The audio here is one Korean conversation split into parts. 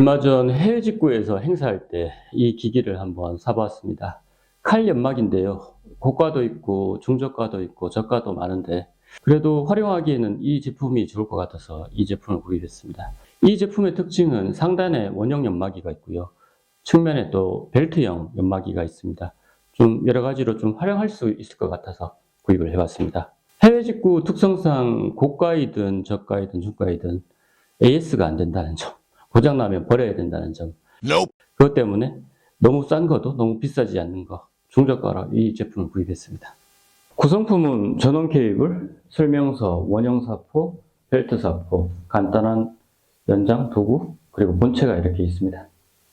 얼마 전 해외 직구에서 행사할 때 이 기기를 한번 사보았습니다. 칼 연막인데요. 고가도 있고 중저가도 있고 저가도 많은데 그래도 활용하기에는 이 제품이 좋을 것 같아서 이 제품을 구입했습니다. 이 제품의 특징은 상단에 원형 연마기가 있고요. 측면에 또 벨트형 연마기가 있습니다. 좀 여러 가지로 좀 활용할 수 있을 것 같아서 구입을 해봤습니다. 해외 직구 특성상 고가이든 저가이든 중가이든 AS가 안 된다는 점, 고장나면 버려야 된다는 점, Nope. 그것 때문에 너무 싼 것도 너무 비싸지 않는 거 중저가로 이 제품을 구입했습니다. 구성품은 전원 케이블, 설명서, 원형 사포, 벨트 사포, 간단한 연장 도구 그리고 본체가 이렇게 있습니다.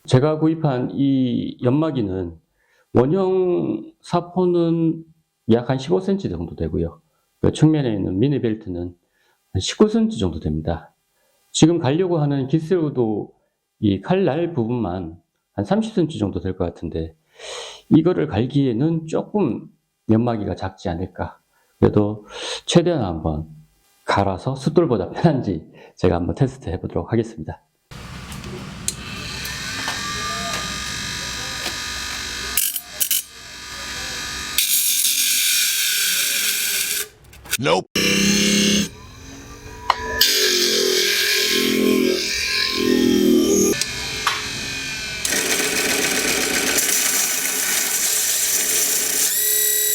제가 구입한 이 연마기는 원형 사포는 약 한 15cm 정도 되고요. 그 측면에 있는 미니 벨트는 한 19cm 정도 됩니다. 지금 가려고 하는 기스로도 이 칼날 부분만 한 30cm 정도 될 것 같은데 이거를 갈기에는 조금 연마기가 작지 않을까. 그래도 최대한 한번 갈아서 숫돌보다 편한지 제가 한번 테스트 해보도록 하겠습니다. Nope.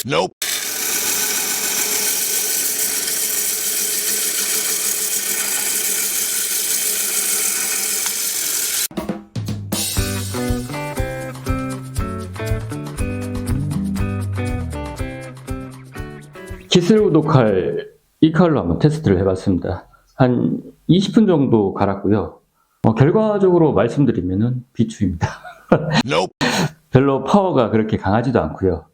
Nope. 기슬우도 칼, 이 칼로 한번 테스트를 해봤습니다. 한 20분 정도 갈았고요. 어, 결과적으로 말씀드리면은 비추입니다. 별로 파워가 그렇게 강하지도 않고요.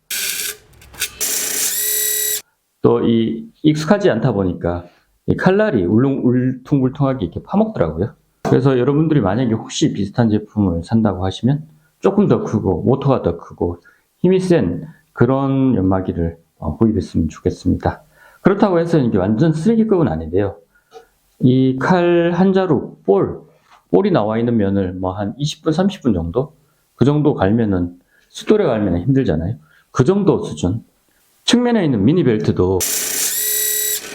또 이 익숙하지 않다 보니까 이 칼날이 울릉 울퉁불퉁하게 이렇게 파먹더라고요. 그래서 여러분들이 만약에 혹시 비슷한 제품을 산다고 하시면 조금 더 크고 모터가 더 크고 힘이 센 그런 연마기를 어, 구입했으면 좋겠습니다. 그렇다고 해서 이게 완전 쓰레기급은 아닌데요. 이 칼 한 자루 볼 볼이 나와 있는 면을 뭐 한 20분 30분 정도 그 정도 갈면은 숫돌에 갈면 힘들잖아요. 그 정도 수준. 측면에 있는 미니 벨트도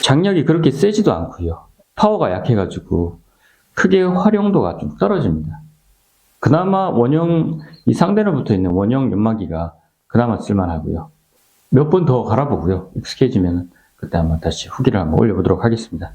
장력이 그렇게 세지도 않고요. 파워가 약해가지고 크게 활용도가 좀 떨어집니다. 그나마 원형 이 상단에 붙어 있는 원형 연마기가 그나마 쓸만하고요. 몇 번 더 갈아보고요. 익숙해지면 그때 한번 다시 후기를 한번 올려보도록 하겠습니다.